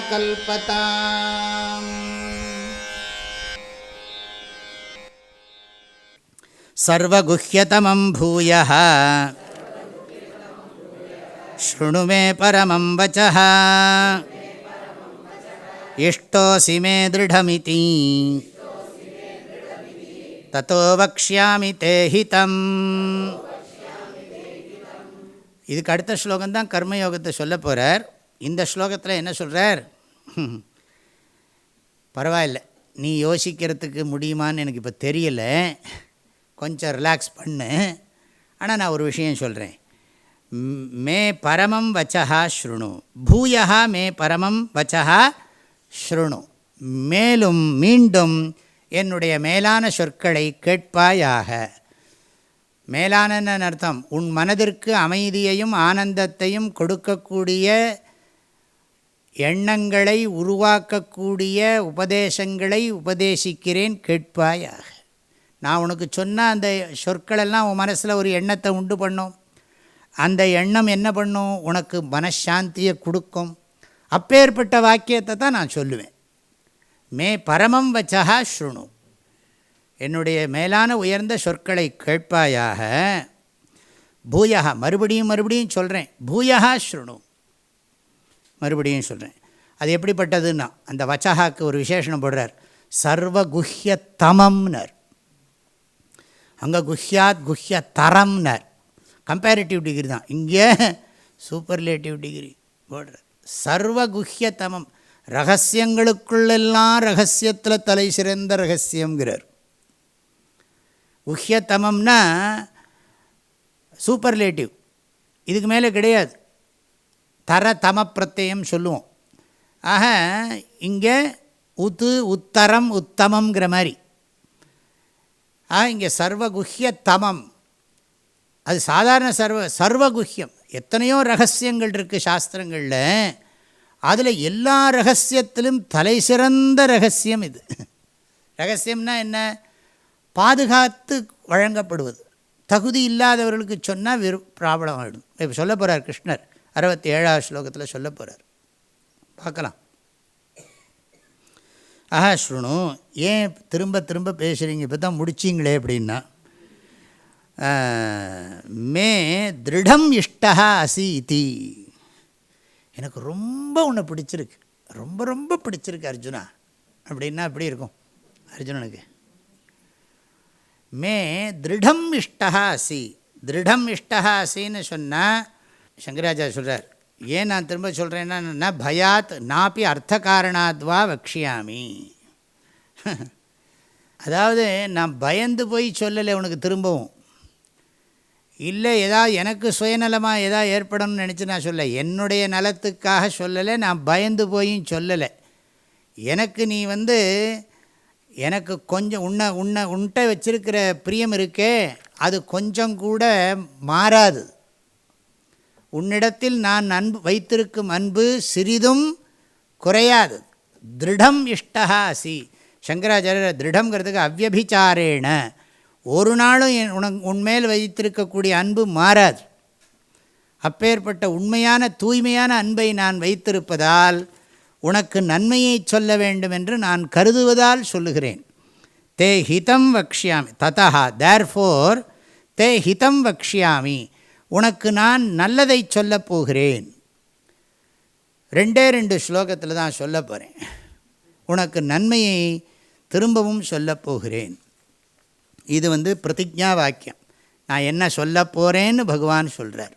कल्पताम्। सर्वगुह्यतमं भूयः। शृणु मे परमं वचः। इष्टोऽसि मे दृढमिति। ततो वक्ष्यामि ते हितम् இதுக்கு அடுத்த ஸ்லோகம்தான் கர்மயோகத்தை சொல்ல போகிறார் இந்த ஸ்லோகத்தில் என்ன சொல்கிறார் பரவாயில்ல. நீ யோசிக்கிறதுக்கு முடியுமான்னு எனக்கு இப்போ தெரியலை. கொஞ்சம் ரிலாக்ஸ் பண்ணு. ஆனால் நான் ஒரு விஷயம் சொல்கிறேன் மே பரமம் வச்சா ஸ்ருணு. பூயா மே பரமம் வச்சா ஸ்ருணு. மேலும் மீண்டும் என்னுடைய மேலான சொற்களை கேட்பாயாக. மேலான அர்த்தம். உன் மனதிற்கு அமைதியையும் ஆனந்தத்தையும் கொடுக்கக்கூடிய எண்ணங்களை உருவாக்கக்கூடிய உபதேசங்களை உபதேசிக்கிறேன் கேட்பாயாக. நான் உனக்கு சொன்ன அந்த சொற்களெல்லாம் உன் மனசில் ஒரு எண்ணத்தை உண்டு பண்ணும். அந்த எண்ணம் என்ன பண்ணும்? உனக்கு மனசாந்தியை கொடுக்கும். அப்பேற்பட்ட வாக்கியத்தை தான் நான் சொல்லுவேன். மே பரமம் வச்சா ஸ்ருணும் என்னுடைய மேலான உயர்ந்த சொற்களை கேட்பாயாக? பூயா மறுபடியும் மறுபடியும் சொல்கிறேன் பூயா ஸ்ருணு. மறுபடியும் சொல்கிறேன் அது எப்படிப்பட்டதுன்னா அந்த வச்சகாக்கு ஒரு விசேஷனம் போடுறார். சர்வகுஹ்ய தமம்னர். அங்கே குஹ்யாத் குஹ்ய தரம்னர். கம்பேரிட்டிவ் டிகிரி தான். இங்கே சூப்பர்லேட்டிவ் டிகிரி போடுறார். சர்வகுஹ்ய தமம். ரகசியங்களுக்குள்ளெல்லாம் ரகசியத்தில் தலை சிறந்த ரகசியங்கிறார் உஹ்யத்தமம்னா சூப்பர்லேட்டிவ். இதுக்கு மேலே கிடையாது. தர தம பிரत्यயம் சொல்லுவோம். ஆக இங்கே உத்து உத்தரம் உத்தமங்கிற மாதிரி. ஆக இங்கே சர்வகுஹ்யத்தமம். அது சாதாரண சர்வ சர்வகுஹ்யம். எத்தனையோ ரகசியங்கள் இருக்குது சாஸ்திரங்களில். அதில் எல்லா ரகசியத்திலும் தலை சிறந்த ரகசியம் இது. ரகசியம்னா என்ன? பாதுகாத்து வழங்கப்படுவது. தகுதி இல்லாதவர்களுக்கு சொன்னால் விரு ப்ராப்ளம் ஆகிடும் இப்போ சொல்ல போகிறார் கிருஷ்ணர். அறுபத்தி ஏழாவது ஸ்லோகத்தில் சொல்ல போகிறார் பார்க்கலாம். ஆஹா ஸ்ருணு ஏன் திரும்ப திரும்ப பேசுகிறீங்க இப்போ தான் முடிச்சிங்களே அப்படின்னா மே திருடம் இஷ்டா அசி இதி எனக்கு ரொம்ப உன்னை பிடிச்சிருக்கு. ரொம்ப ரொம்ப பிடிச்சிருக்கு அர்ஜுனா. அப்படின்னா அப்படி இருக்கும்? அர்ஜுனனுக்கு. மே திருடம் இஷ்டா அசி. திருடம் இஷ்டா அசின்னு சொன்னால் சங்கராஜா சொல்கிறார் ஏன் நான் திரும்ப சொல்கிறேன்னா ந பயாத் நாப்பி அர்த்த காரணாத்வா வக்ஷியாமி. அதாவது நான் பயந்து போய் சொல்லலை உனக்கு திரும்பவும். இல்லை ஏதாவது எனக்கு சுயநலமாக எதா ஏற்படணும்னு நினச்சி நான் சொல்ல என்னுடைய நலத்துக்காக சொல்லலை நான் பயந்து போயும் சொல்லலை. எனக்கு நீ வந்து எனக்கு கொஞ்சம் உன்னை உன்னை உன்ட்ட வச்சிருக்கிற பிரியம் இருக்கே அது கொஞ்சம் கூட மாறாது. உன்னிடத்தில் நான் அன்பு வைத்திருக்கும் அன்பு சிறிதும் குறையாது. திருடம் இஷ்டா அசி. சங்கராச்சாரியர் திருடங்கிறதுக்கு அவ்வபிச்சாரேன ஒரு நாளும் உனக்கு உன்மேல் வைத்திருக்கக்கூடிய அன்பு மாறாது. அப்பேற்பட்ட உண்மையான தூய்மையான அன்பை நான் வைத்திருப்பதால் உனக்கு நன்மையை சொல்ல வேண்டும் என்று நான் கருதுவதால் சொல்லுகிறேன். தே ஹிதம் வக்ஷியாமி. ததா தேர் ஃபோர் தே ஹிதம் வக்ஷியாமி. உனக்கு நான் நல்லதை சொல்லப் போகிறேன். ரெண்டே ரெண்டு ஸ்லோகத்தில் தான் சொல்ல போகிறேன் உனக்கு நன்மையை திரும்பவும் சொல்லப் போகிறேன். இது வந்து பிரதிஜா வாக்கியம். நான் என்ன சொல்ல போகிறேன்னு பகவான் சொல்கிறார்